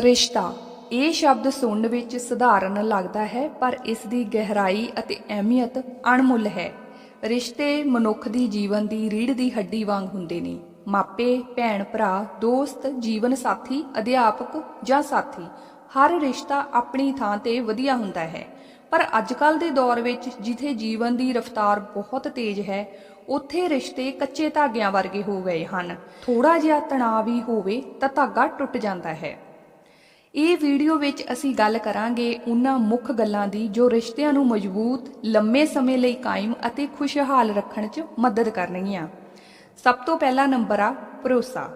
ਰਿਸ਼ਤਾ। ਇਹ ਸ਼ਬਦ ਸੁਣਨ ਵਿੱਚ ਸਧਾਰਨ ਲੱਗਦਾ ਹੈ, ਪਰ ਇਸ ਦੀ ਗਹਿਰਾਈ ਅਤੇ ਅਹਿਮੀਅਤ ਅਣਮੁੱਲ ਹੈ। ਰਿਸ਼ਤੇ ਮਨੁੱਖ ਦੀ ਜੀਵਨ ਦੀ ਰੀੜ੍ਹ ਦੀ ਹੱਡੀ ਵਾਂਗ ਹੁੰਦੇ ਨੇ। ਮਾਪੇ, ਭੈਣ ਭਰਾ, ਦੋਸਤ, ਜੀਵਨ ਸਾਥੀ, ਅਧਿਆਪਕ ਜਾਂ ਸਾਥੀ, ਹਰ ਰਿਸ਼ਤਾ ਆਪਣੀ ਥਾਂ ਤੇ ਵਧੀਆ ਹੁੰਦਾ ਹੈ। ਪਰ ਅੱਜਕੱਲ ਦੇ ਦੌਰ ਵਿੱਚ ਜਿੱਥੇ ਜੀਵਨ ਦੀ ਰਫ਼ਤਾਰ ਬਹੁਤ ਤੇਜ਼ ਹੈ, ਉੱਥੇ ਰਿਸ਼ਤੇ ਕੱਚੇ ਧਾਗਿਆਂ ਵਰਗੇ ਹੋ ਗਏ ਹਨ। ਥੋੜਾ ਜਿਹਾ ਤਣਾਅ ਵੀ ਹੋਵੇ ਤਾਂ ਧਾਗਾ ਟੁੱਟ ਜਾਂਦਾ ਹੈ। ਇਹ ਵੀਡੀਓ ਵਿੱਚ ਅਸੀਂ ਗੱਲ ਕਰਾਂਗੇ ਉਹਨਾਂ ਮੁੱਖ ਗੱਲਾਂ ਦੀ ਜੋ ਰਿਸ਼ਤਿਆਂ ਨੂੰ ਮਜ਼ਬੂਤ, ਲੰਮੇ ਸਮੇਂ ਲਈ ਕਾਇਮ ਅਤੇ ਖੁਸ਼ਹਾਲ ਰੱਖਣ 'ਚ ਮਦਦ ਕਰਨਗੀਆਂ। ਸਭ ਤੋਂ ਪਹਿਲਾ ਨੰਬਰ ਆ, ਭਰੋਸਾ।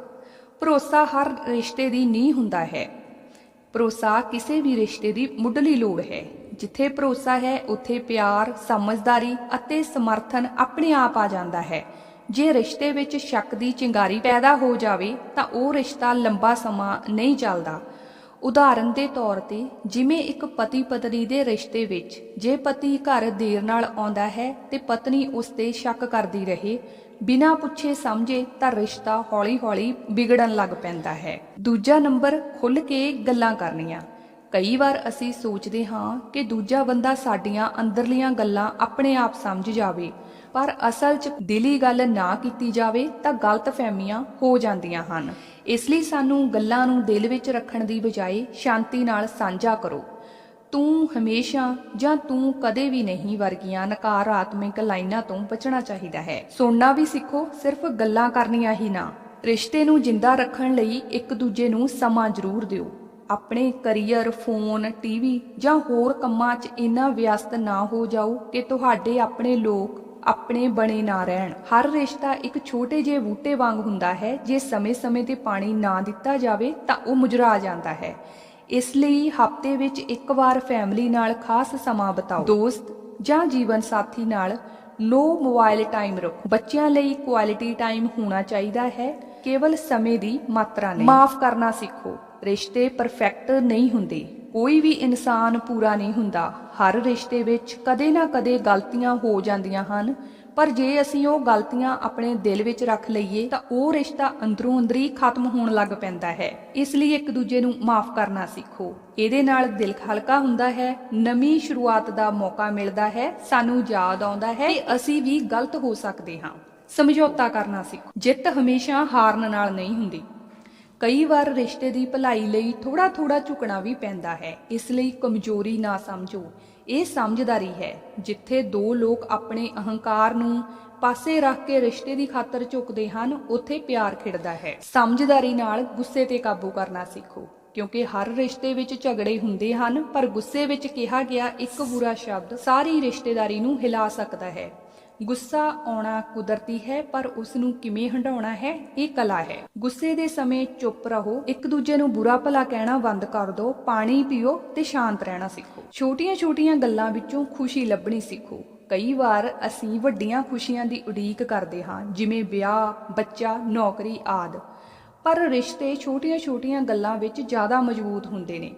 ਭਰੋਸਾ ਹਰ ਰਿਸ਼ਤੇ ਦੀ ਨੀਂਹ ਹੁੰਦਾ ਹੈ। ਭਰੋਸਾ ਕਿਸੇ ਵੀ ਰਿਸ਼ਤੇ ਦੀ ਮੁੱਢਲੀ ਲੋੜ ਹੈ। ਜਿੱਥੇ ਭਰੋਸਾ ਹੈ, ਉੱਥੇ ਪਿਆਰ, ਸਮਝਦਾਰੀ ਅਤੇ ਸਮਰਥਨ ਆਪਣੇ ਆਪ ਆ ਜਾਂਦਾ ਹੈ। ਜੇ ਰਿਸ਼ਤੇ ਵਿੱਚ ਸ਼ੱਕ ਦੀ ਚਿੰਗਾਰੀ ਪੈਦਾ ਹੋ ਜਾਵੇ, ਤਾਂ ਉਹ ਰਿਸ਼ਤਾ ਲੰਬਾ ਸਮਾਂ ਨਹੀਂ ਚੱਲਦਾ। ਉਦਾਹਰਨ ਦੇ ਤੌਰ ਤੇ, ਜਿਵੇਂ ਇੱਕ ਪਤੀ ਪਤਨੀ ਦੇ ਰਿਸ਼ਤੇ ਵਿੱਚ, ਜੇ ਪਤੀ ਘਰ ਦੇਰ ਨਾਲ ਆਉਂਦਾ ਹੈ ਤੇ ਪਤਨੀ ਉਸ ਤੇ ਸ਼ੱਕ ਕਰਦੀ ਰਹੇ, ਬਿਨਾਂ ਪੁੱਛੇ ਸਮਝੇ ਤਾਂ ਰਿਸ਼ਤਾ ਹੌਲੀ-ਹੌਲੀ ਵਿਗੜਨ ਲੱਗ ਪੈਂਦਾ ਹੈ। ਦੂਜਾ ਨੰਬਰ ਖੁੱਲ ਕੇ ਗੱਲਾਂ ਕਰਨੀਆਂ। ਕਈ ਵਾਰ ਅਸੀਂ ਸੋਚਦੇ ਹਾਂ ਕਿ ਦੂਜਾ ਬੰਦਾ ਸਾਡੀਆਂ ਅੰਦਰਲੀਆਂ ਗੱਲਾਂ ਆਪਣੇ ਆਪ ਸਮਝ ਜਾਵੇ ਪਰ ਅਸਲ 'ਚ ਦਿਲੀ ਗੱਲ ਨਾ ਕੀਤੀ ਜਾਵੇ ਤਾਂ ਗਲਤਫਹਿਮੀਆਂ ਹੋ ਜਾਂਦੀਆਂ ਹਨ। ਇਸ ਲਈ ਸਾਨੂੰ ਗੱਲਾਂ ਨੂੰ ਦਿਲ ਵਿੱਚ ਰੱਖਣ ਦੀ ਬਜਾਏ ਸ਼ਾਂਤੀ ਨਾਲ ਸਾਂਝਾ ਕਰੋ। ਤੂੰ ਹਮੇਸ਼ਾ ਜਾਂ ਤੂੰ ਕਦੇ ਵੀ ਨਹੀਂ ਵਰਗੀਆਂ ਨਕਾਰਾਤਮਕ ਲਾਈਨਾਂ ਤੋਂ ਬਚਣਾ ਚਾਹੀਦਾ ਹੈ। ਸੁਣਨਾ ਵੀ ਸਿੱਖੋ, ਸਿਰਫ ਗੱਲਾਂ ਕਰਨੀਆਂ ਹੀ ਨਾ। ਰਿਸ਼ਤੇ ਨੂੰ ਜਿੰਦਾ ਰੱਖਣ ਲਈ ਇੱਕ ਦੂਜੇ ਨੂੰ ਸਮਾਂ ਜ਼ਰੂਰ ਦਿਓ। ਆਪਣੇ ਕਰੀਅਰ, ਫੋਨ, ਟੀਵੀ ਜਾਂ ਹੋਰ ਕੰਮਾਂ 'ਚ ਇੰਨਾ ਵਿਅਸਤ ਨਾ ਹੋ ਜਾਓ ਕਿ ਤੁਹਾਡੇ ਆਪਣੇ ਲੋਕ ਆਪਣੇ ਬਣੇ ਨਾ ਰਹਿਣ। ਹਰ ਰਿਸ਼ਤਾ ਇੱਕ ਛੋਟੇ ਜਿਹੇ ਬੂਟੇ ਵਾਂਗ ਹੁੰਦਾ ਹੈ। ਜੇ ਸਮੇਂ-ਸਮੇਂ ਤੇ ਪਾਣੀ ਨਾ ਦਿੱਤਾ ਜਾਵੇ, ਤਾਂ ਉਹ ਮੁਜਰਾ ਜਾਂਦਾ ਹੈ। ਇਸ ਲਈ ਹਫ਼ਤੇ ਵਿੱਚ ਇੱਕ ਵਾਰ ਫੈਮਿਲੀ ਨਾਲ ਖਾਸ ਸਮਾਂ ਬਿਤਾਓ। ਦੋਸਤ ਜਾਂ ਜੀਵਨ ਸਾਥੀ ਨਾਲ ਲੋ ਮੋਬਾਈਲ ਟਾਈਮ ਰੱਖੋ। ਬੱਚਿਆਂ ਲਈ ਕੁਆਲਿਟੀ ਟਾਈਮ ਹੋਣਾ ਚਾਹੀਦਾ ਹੈ। ਕੇਵਲ ਸਮੇਂ ਦੀ ਮਾਤਰਾ ਨਹੀਂ। ਮਾਫ ਕਰਨਾ ਸਿੱਖੋ। ਰਿਸ਼ਤੇ ਪਰਫੈਕਟ ਨਹੀਂ ਹੁੰਦੇ। ਕੋਈ ਵੀ ਇਨਸਾਨ ਪੂਰਾ ਨਹੀਂ ਹੁੰਦਾ। ਹਰ ਰਿਸ਼ਤੇ ਵਿੱਚ ਕਦੇ ਨਾ ਕਦੇ ਗਲਤੀਆਂ ਹੋ ਜਾਂਦੀਆਂ ਹਨ। ਪਰ ਜੇ ਅਸੀਂ ਉਹ ਗਲਤੀਆਂ ਆਪਣੇ ਦਿਲ ਵਿੱਚ ਰੱਖ ਲਈਏ, ਤਾਂ ਉਹ ਰਿਸ਼ਤਾ ਅੰਦਰੋਂ ਅੰਦਰੀ ਖਤਮ ਹੋਣ ਲੱਗ ਪੈਂਦਾ ਹੈ। ਇਸ ਲਈ ਇੱਕ ਦੂਜੇ ਨੂੰ ਮਾਫ ਕਰਨਾ ਸਿੱਖੋ। ਇਹਦੇ ਨਾਲ ਦਿਲ ਹਲਕਾ ਹੁੰਦਾ ਹੈ, ਨਵੀਂ ਸ਼ੁਰੂਆਤ ਦਾ ਮੌਕਾ ਮਿਲਦਾ ਹੈ, ਸਾਨੂੰ ਯਾਦ ਆਉਂਦਾ ਹੈ ਕਿ ਅਸੀਂ ਵੀ ਗਲਤ ਹੋ ਸਕਦੇ ਹਾਂ। ਸਮਝੌਤਾ ਕਰਨਾ ਸਿੱਖੋ। ਜਿੱਤ ਹਮੇਸ਼ਾ ਹਾਰਨ ਨਾਲ ਨਹੀਂ ਹੁੰਦੀ। ਕਈ ਵਾਰ ਰਿਸ਼ਤੇ ਦੀ ਭਲਾਈ ਲਈ ਥੋੜਾ ਥੋੜਾ ਝੁਕਣਾ ਵੀ ਪੈਂਦਾ ਹੈ। ਇਸ ਲਈ ਕਮਜ਼ੋਰੀ ਨਾ ਸਮਝੋ। ਇਹ ਸਮਝਦਾਰੀ ਹੈ, ਜਿੱਥੇ ਦੋ ਲੋਕ ਆਪਣੇ ਅਹੰਕਾਰ ਨੂੰ ਪਾਸੇ ਰੱਖ ਕੇ ਰਿਸ਼ਤੇ ਦੀ ਖਾਤਰ ਝੁਕਦੇ ਹਨ, ਉੱਥੇ ਪਿਆਰ ਖਿੜਦਾ ਹੈ। ਸਮਝਦਾਰੀ ਨਾਲ ਗੁੱਸੇ ਤੇ ਕਾਬੂ ਕਰਨਾ ਸਿੱਖੋ, ਕਿਉਂਕਿ ਹਰ ਰਿਸ਼ਤੇ ਵਿੱਚ ਝਗੜੇ ਹੁੰਦੇ ਹਨ, ਪਰ ਗੁੱਸੇ ਵਿੱਚ ਕਿਹਾ ਗਿਆ ਇੱਕ ਬੁਰਾ ਸ਼ਬਦ ਸਾਰੀ ਰਿਸ਼ਤੇਦਾਰੀ ਨੂੰ ਹਿਲਾ ਸਕਦਾ ਹੈ। ਗੁੱਸਾ ਆਉਣਾ ਕੁਦਰਤੀ ਹੈ, ਪਰ ਉਸ ਨੂੰ ਕਿਵੇਂ ਹੰਡਾਉਣਾ ਹੈ, ਇਹ ਕਲਾ ਹੈ। ਗੁੱਸੇ ਦੇ ਸਮੇਂ ਚੁੱਪ ਰਹੋ, ਇੱਕ ਦੂਜੇ ਨੂੰ ਬੁਰਾ ਭਲਾ ਕਹਿਣਾ ਬੰਦ ਕਰ ਦਿਓ ਪਾਣੀ ਪੀਓ ਤੇ ਸ਼ਾਂਤ ਰਹਿਣਾ ਸਿੱਖੋ। ਛੋਟੀਆਂ-ਛੋਟੀਆਂ ਗੱਲਾਂ ਵਿੱਚੋਂ ਖੁਸ਼ੀ ਲੱਭਣੀ ਸਿੱਖੋ। ਕਈ ਵਾਰ ਅਸੀਂ ਵੱਡੀਆਂ ਖੁਸ਼ੀਆਂ ਦੀ ਉਡੀਕ ਕਰਦੇ ਹਾਂ, ਜਿਵੇਂ ਵਿਆਹ, ਬੱਚਾ, ਨੌਕਰੀ ਆਦਿ। ਪਰ ਰਿਸ਼ਤੇ ਛੋਟੀਆਂ-ਛੋਟੀਆਂ ਗੱਲਾਂ ਵਿੱਚ ਜ਼ਿਆਦਾ ਮਜ਼ਬੂਤ ਹੁੰਦੇ ਨੇ।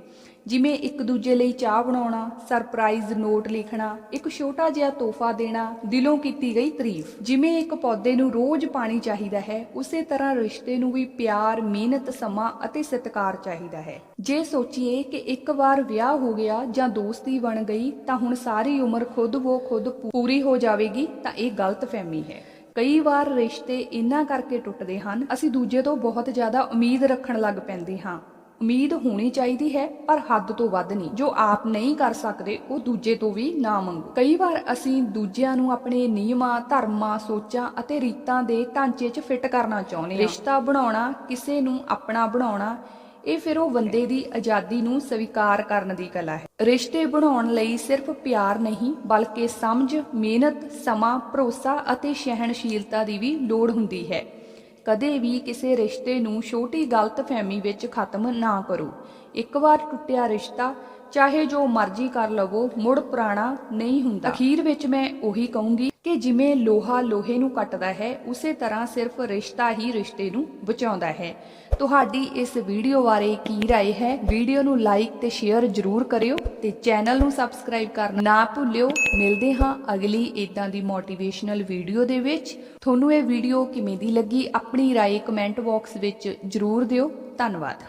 ਜਿਵੇਂ ਇੱਕ ਦੂਜੇ ਲਈ ਚਾਹ ਬਣਾਉਣਾ ਸਰਪ੍ਰਾਈਜ਼ ਨੋਟ ਲਿਖਣਾ, ਇੱਕ ਛੋਟਾ ਜਿਹਾ ਤੋਹਫਾ ਦੇਣਾ, ਦਿਲੋਂ ਕੀਤੀ ਗਈ ਤਾਰੀਫ। ਜਿਵੇਂ ਇੱਕ ਪੌਦੇ ਨੂੰ ਰੋਜ਼ ਪਾਣੀ ਚਾਹੀਦਾ ਹੈ, ਉਸੇ ਤਰ੍ਹਾਂ ਰਿਸ਼ਤੇ ਨੂੰ ਵੀ ਪਿਆਰ, ਮਿਹਨਤ, ਸਮਾਂ ਅਤੇ ਸਤਿਕਾਰ ਚਾਹੀਦਾ ਹੈ। ਜੇ ਸੋਚੀਏ ਕਿ ਇੱਕ ਵਾਰ ਵਿਆਹ ਹੋ ਗਿਆ ਜਾਂ ਦੋਸਤੀ ਬਣ ਗਈ, ਤਾਂ ਹੁਣ ਸਾਰੀ ਉਮਰ ਖੁਦ ਉਹ ਖੁਦ ਪੂਰੀ ਹੋ ਜਾਵੇਗੀ, ਤਾਂ ਇਹ ਗਲਤ ਫਹਿਮੀ ਹੈ। ਕਈ ਵਾਰ ਰਿਸ਼ਤੇ ਇੰਨਾ ਕਰਕੇ ਟੁੱਟਦੇ ਹਨ, ਅਸੀਂ ਦੂਜੇ ਤੋਂ ਬਹੁਤ ਜ਼ਿਆਦਾ ਉਮੀਦ ਰੱਖਣ ਲੱਗ ਪੈਂਦੇ ਹਾਂ। ਉਮੀਦ ਹੋਣੀ ਚਾਹੀਦੀ ਹੈ, ਪਰ ਹੱਦ ਤੋਂ ਵੱਧ ਨਹੀਂ। ਜੋ ਆਪ ਨਹੀਂ ਕਰ ਸਕਦੇ, ਉਹ ਦੂਜੇ ਤੋਂ ਵੀ ਨਾ ਮੰਗੋ। ਕਈ ਵਾਰ ਅਸੀਂ ਦੂਜਿਆਂ ਨੂੰ ਆਪਣੇ ਨਿਯਮਾਂ, ਧਰਮਾਂ, ਸੋਚਾਂ ਅਤੇ ਰੀਤਾਂ ਦੇ ਢਾਂਚੇ 'ਚ ਫਿੱਟ ਕਰਨਾ ਚਾਹੁੰਦੇ ਹਾਂ। ਰਿਸ਼ਤਾ ਬਣਾਉਣਾ, ਕਿਸੇ ਨੂੰ ਆਪਣਾ ਬਣਾਉਣਾ, ਇਹ ਫਿਰ ਉਹ ਬੰਦੇ ਦੀ ਆਜ਼ਾਦੀ ਨੂੰ ਸਵੀਕਾਰ ਕਰਨ ਦੀ ਕਲਾ ਹੈ। ਰਿਸ਼ਤੇ ਬਣਾਉਣ ਲਈ ਸਿਰਫ ਪਿਆਰ ਨਹੀਂ, ਬਲਕਿ ਸਮਝ, ਮਿਹਨਤ, ਸਮਾਂ, ਭਰੋਸਾ ਅਤੇ ਸਹਿਣਸ਼ੀਲਤਾ ਦੀ ਵੀ ਲੋੜ ਹੁੰਦੀ ਹੈ। ਕਦੇ ਵੀ ਕਿਸੇ ਰਿਸ਼ਤੇ ਨੂੰ ਛੋਟੀ ਗਲਤਫਹਿਮੀ ਵਿੱਚ ਖਤਮ ਨਾ ਕਰੋ। ਇੱਕ ਵਾਰ ਟੁੱਟਿਆ ਰਿਸ਼ਤਾ, ਚਾਹੇ ਜੋ ਮਰਜ਼ੀ ਕਰ ਲਵੋ, ਮੁੜ ਪੁਰਾਣਾ ਨਹੀਂ ਹੁੰਦਾ। ਅਖੀਰ ਵਿੱਚ ਮੈਂ ਉਹੀ ਕਹੂੰਗੀ ਕਿ ਜਿਵੇਂ ਲੋਹਾ ਲੋਹੇ ਨੂੰ ਕੱਟਦਾ ਹੈ ਉਸੇ ਤਰ੍ਹਾਂ ਸਿਰਫ ਰਿਸ਼ਤਾ ਹੀ ਰਿਸ਼ਤੇ ਨੂੰ ਬਚਾਉਂਦਾ ਹੈ ਤੁਹਾਡੀ ਇਸ ਵੀਡੀਓ ਬਾਰੇ ਕੀ رائے ਹੈ ਵੀਡੀਓ ਨੂੰ ਲਾਈਕ ਤੇ ਸ਼ੇਅਰ ਜ਼ਰੂਰ ਕਰਿਓ ਤੇ ਚੈਨਲ ਨੂੰ ਸਬਸਕ੍ਰਾਈਬ ਕਰਨਾ ਨਾ ਭੁੱਲਿਓ ਮਿਲਦੇ ਹਾਂ ਅਗਲੀ ਇਦਾਂ ਦੀ ਮੋਟੀਵੇਸ਼ਨਲ ਵੀਡੀਓ ਦੇ ਵਿੱਚ ਤੁਹਾਨੂੰ ਇਹ ਵੀਡੀਓ ਕਿਵੇਂ ਦੀ ਲੱਗੀ ਆਪਣੀ رائے ਕਮੈਂਟ ਬਾਕਸ ਵਿੱਚ ਜ਼ਰੂਰ ਦਿਓ ਧੰਨਵਾਦ